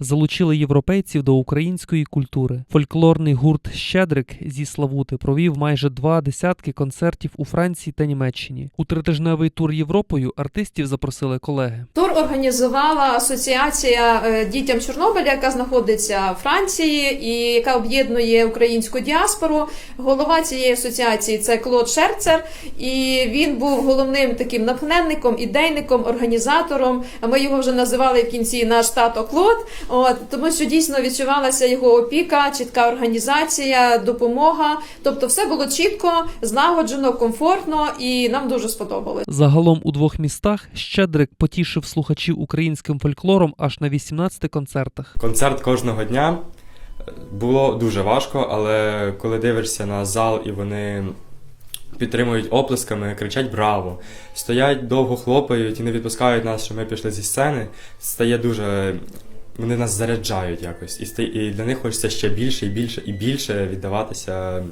залучили європейців до української культури. Фольклорний гурт Щедрик зі Славути провів майже два десятки концертів у Франції та Німеччині. У тритижневий тур Європою артистів запросили колеги. Тур організувала асоціація е, дітям Чорнобиля, яка знаходиться в Франції і яка об'єднує українську діаспору. Голова цієї асоціації це Клод Шерцер, і він був головним таким натхненником, ідейником, організатором. Ми його вже називали в кінці наш тато Клод. От тому, що дійсно відчувалася його опіка, чітка організація, допомога. Тобто, все було чітко, злагоджено, комфортно, і нам дуже сподобалось. Загалом у двох містах Щедрик потішив слухачів українським фольклором аж на 18 концертах. Концерт кожного дня було дуже важко, але коли дивишся на зал і вони підтримують оплесками, кричать браво, стоять довго хлопають і не відпускають нас, що ми пішли зі сцени, стає дуже. Вони нас заряджають якось, і, для них хочеться ще більше і більше і більше віддаватися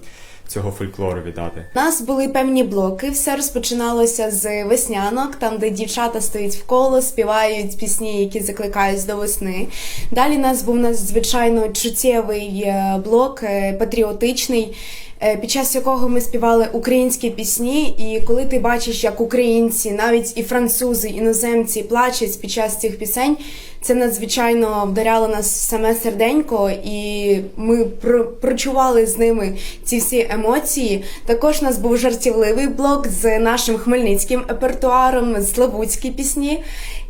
цього фольклору віддати. У нас були певні блоки. Все розпочиналося з веснянок, там де дівчата стоять в коло, співають пісні, які закликають до весни. Далі у нас був надзвичайно чуттєвий е, блок, е, патріотичний. Е, Під час якого ми співали українські пісні, і коли ти бачиш, як українці, навіть і французи, іноземці плачуть під час цих пісень, це надзвичайно вдаряло нас в саме серденько, і ми про- прочували з ними ці всі емоції. Також у нас був жартівливий блок з нашим хмельницьким репертуаром, славутські пісні.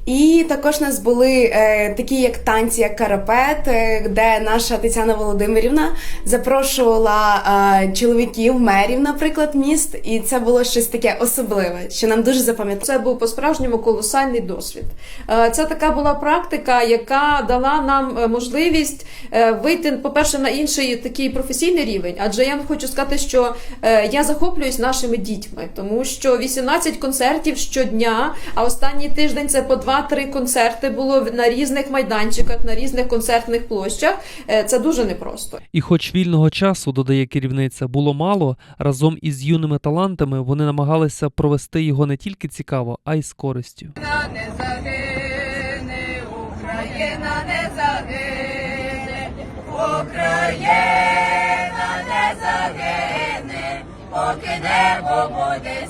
І також у нас були е, такі як танці, як карапет, е, де наша Тетяна Володимирівна запрошувала е, чоловіків, мерів, наприклад, міст, і це було щось таке особливе, що нам дуже запам'яталося. Це був по-справжньому колосальний досвід. Е, Це така була практика, яка дала нам е, можливість е, вийти, по-перше, на інший такий професійний рівень. Адже я хочу сказати, що я захоплююсь нашими дітьми, тому що 18 концертів щодня, а останній тиждень це по 2-3 концерти було на різних майданчиках, на різних концертних площах. Це дуже непросто. І хоч вільного часу, додає керівниця, було мало, разом із юними талантами вони намагалися провести його не тільки цікаво, а й з користю. не загине, Україна не загине, Україна не загине, поки небо буде